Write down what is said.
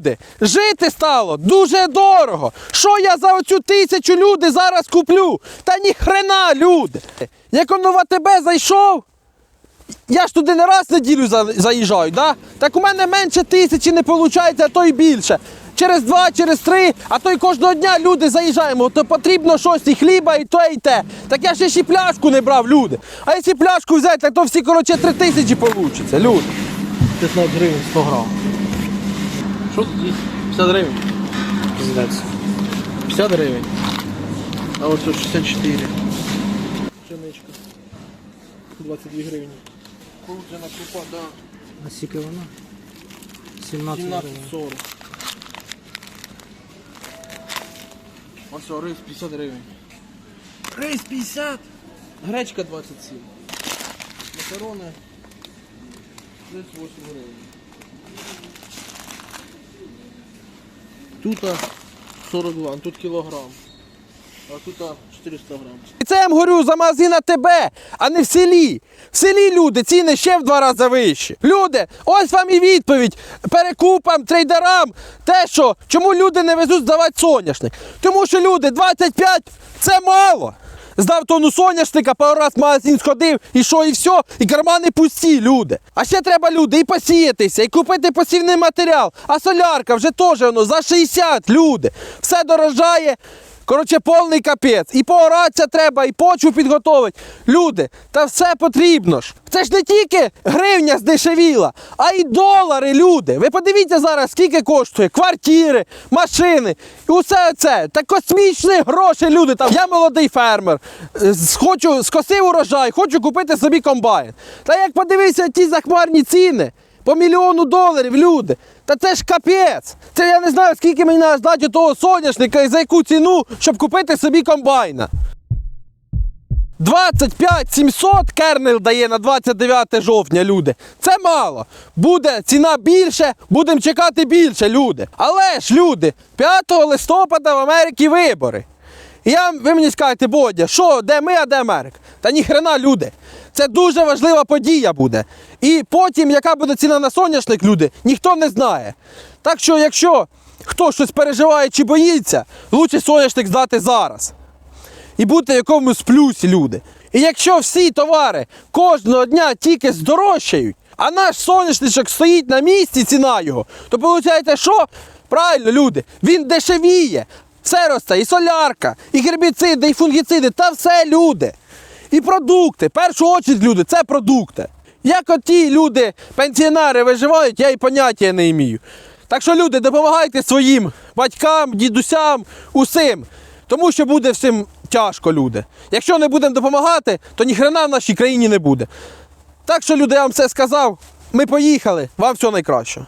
Люди, жити стало дуже дорого. Що я за оцю тисячу люди зараз куплю? Та ні хрена, люди. Як он в АТБ зайшов, я ж туди не раз в неділю заїжджаю, да? так у мене менше тисячі не виходить, а то й більше. Через два, через три, а то й кожного дня люди заїжджаємо, то потрібно щось і хліба, і те, і те. Так я ще ще пляшку не брав, люди. А якщо пляшку взяти, так то всі, коротше, три тисячі вийде, люди. 15 гривень 100 грам. Що тут є? 50 гривень. Пиздец. 50 гривень. А ось тут 64. Пшеничка. 22 гривні. Кукурудзяна крупа, да. А скільки вона? 17 гривень. 17,40. Ось о, рис 50 гривень. Рис 50! Гречка 27. Макарони 38 гривень. Тут 42, тут кілограм. А тут 400 грам. І це я вам говорю за магазин АТБ, а не в селі. В селі люди ціни ще в два рази вищі. Люди, ось вам і відповідь перекупам, трейдерам. Те, що чому люди не везуть здавати соняшник. Тому що люди 25 це мало. Здав тону соняшника, пару раз магазин сходив, і що, і все, і кармани пусті, люди. А ще треба люди і посіятися, і купити посівний матеріал. А солярка вже теж воно за 60, люди. Все дорожає. Коротше, повний капець. І пооратися треба, і почву підготовити. Люди, та все потрібно ж. Це ж не тільки гривня здешевіла, а й долари, люди. Ви подивіться зараз, скільки коштує квартири, машини. І усе це. Та космічні гроші, люди. Там я молодий фермер. Хочу скосив урожай, хочу купити собі комбайн. Та як подивися ті захмарні ціни. По мільйону доларів, люди. Та це ж капець. Це я не знаю, скільки мені треба здати того соняшника і за яку ціну, щоб купити собі комбайна. 25 700 кернел дає на 29 жовтня, люди. Це мало. Буде ціна більше, будемо чекати більше, люди. Але ж, люди, 5 листопада в Америці вибори. І Я, ви мені скажете, Бодя, що, де ми, а де Америка? Та ніхрена, люди. Це дуже важлива подія буде. І потім, яка буде ціна на соняшник, люди, ніхто не знає. Так що, якщо хто щось переживає чи боїться, лучше соняшник здати зараз і бути в якомусь плюсі, люди. І якщо всі товари кожного дня тільки здорожчають, а наш соняшничок стоїть на місці, ціна його, то виходить, що? Правильно, люди, він дешевіє. Все росте, і солярка, і гербіциди, і фунгіциди, та все люди. І продукти. В першу очередь, люди, це продукти. Як от ті люди, пенсіонери виживають, я і поняття не імію. Так що, люди, допомагайте своїм батькам, дідусям, усім. Тому що буде всім тяжко, люди. Якщо не будемо допомагати, то ніхрена в нашій країні не буде. Так що, люди, я вам все сказав. Ми поїхали. Вам всього найкращого.